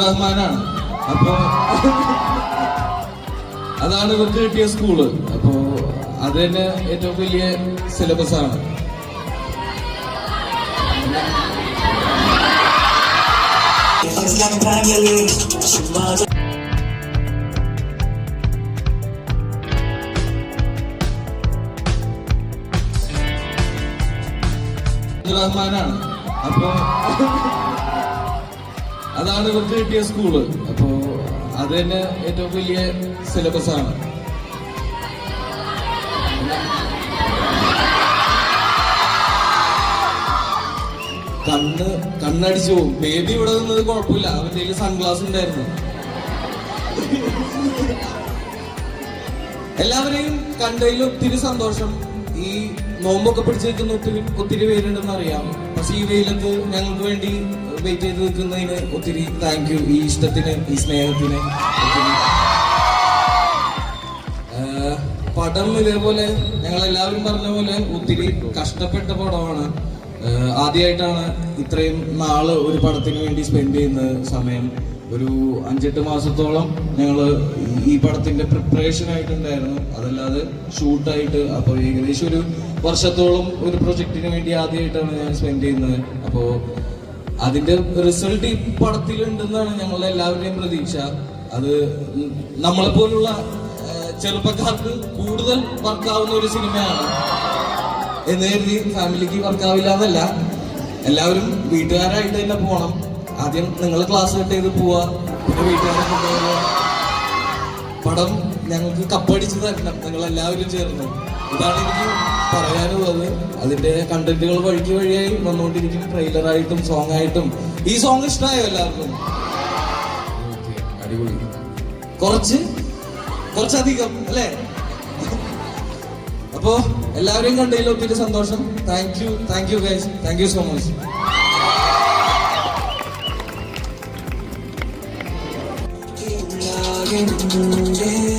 റഹ്മാനാണ് അപ്പോ അതാണ് ഇവർക്ക് കിട്ടിയ സ്കൂൾ. അപ്പോ അത് തന്നെ ഏറ്റവും വലിയ സിലബസ് ആണ്. Like റഹ്മാനാണ് അപ്പോ അതാണ് ഇവർക്ക് കിട്ടിയ സ്കൂൾ. അപ്പോ അത് തന്നെ ഏറ്റവും വലിയ സിലബസ് ആണ്. കണ്ണ് കണ്ണടിച്ചു പോകും ബേബി ഇവിടെ നിന്നത് കുഴപ്പമില്ല. അവന്റെ കയ്യിൽ സൺഗ്ലാസ് ഉണ്ടായിരുന്നു. എല്ലാവരെയും കണ്ടതിൽ ഒത്തിരി സന്തോഷം. ഈ നോമ്പൊക്കെ പിടിച്ചേക്കുന്ന ഒത്തിരി ഒത്തിരി പേരുണ്ടെന്ന് അറിയാം. പക്ഷെ ഈ വെയിലത്ത് ഞങ്ങൾക്ക് വേണ്ടി വെയിറ്റ് ചെയ്ത് നിൽക്കുന്നതിന് ഒത്തിരി താങ്ക് യു ഈ ഇഷ്ടത്തിന് ഈ സ്നേഹത്തിന് പടം ഇതേപോലെ ഞങ്ങൾ എല്ലാവരും പറഞ്ഞ പോലെ ഒത്തിരി കഷ്ടപ്പെട്ട പടമാണ്. ആദ്യമായിട്ടാണ് ഇത്രയും നാൾ ഒരു പടത്തിന് വേണ്ടി സ്പെൻഡ് ചെയ്യുന്ന സമയം. ഒരു അഞ്ചെട്ട് മാസത്തോളം ഞങ്ങൾ ഈ പടത്തിന്റെ പ്രിപ്പറേഷൻ ആയിട്ടുണ്ടായിരുന്നു അതല്ലാതെ ഷൂട്ടായിട്ട് അപ്പോൾ ഏകദേശം ഒരു വർഷത്തോളം ഒരു പ്രൊജക്റ്റിന് വേണ്ടി ആദ്യമായിട്ടാണ് ഞാൻ സ്പെൻഡ് ചെയ്യുന്നത്. അപ്പോൾ അതിന്റെ റിസൾട്ട് ഈ പടത്തിലുണ്ടെന്നാണ് ഞങ്ങളുടെ എല്ലാവരുടെയും പ്രതീക്ഷ. അത് നമ്മളെ പോലുള്ള ചെറുപ്പക്കാർക്ക് കൂടുതൽ വർക്കാവുന്ന ഒരു സിനിമയാണ്. എന്ന് കരുതി ഫാമിലിക്ക് വർക്കാവില്ല എന്നല്ല. എല്ലാവരും വീട്ടുകാരായിട്ട് തന്നെ പോകണം ആദ്യം നിങ്ങൾ ക്ലാസ് കട്ട് ചെയ്ത് പോവാ. വീട്ടുകാരെ കൊണ്ടുപോകുക പടം ഞങ്ങൾക്ക് കപ്പടിച്ച് തരണം നിങ്ങൾ എല്ലാവരും ചേർന്ന്. ഇതാണ് എനിക്ക് പറയാനുള്ളത്. അതിന്റെ കണ്ടന്റുകൾ വഴിക്ക് വഴിയായി വന്നുകൊണ്ടിരിക്കും. ട്രെയിലറായിട്ടും സോങ് ആയിട്ടും. ഈ സോങ് ഇഷ്ടമായോ എല്ലാവർക്കും? കുറച്ച്? കുറച്ചധികം അല്ലേ? അപ്പോ എല്ലാവരെയും കണ്ടതിൽ ഒത്തിരി സന്തോഷം. Thank you thank you guys thank you so much getting wounded.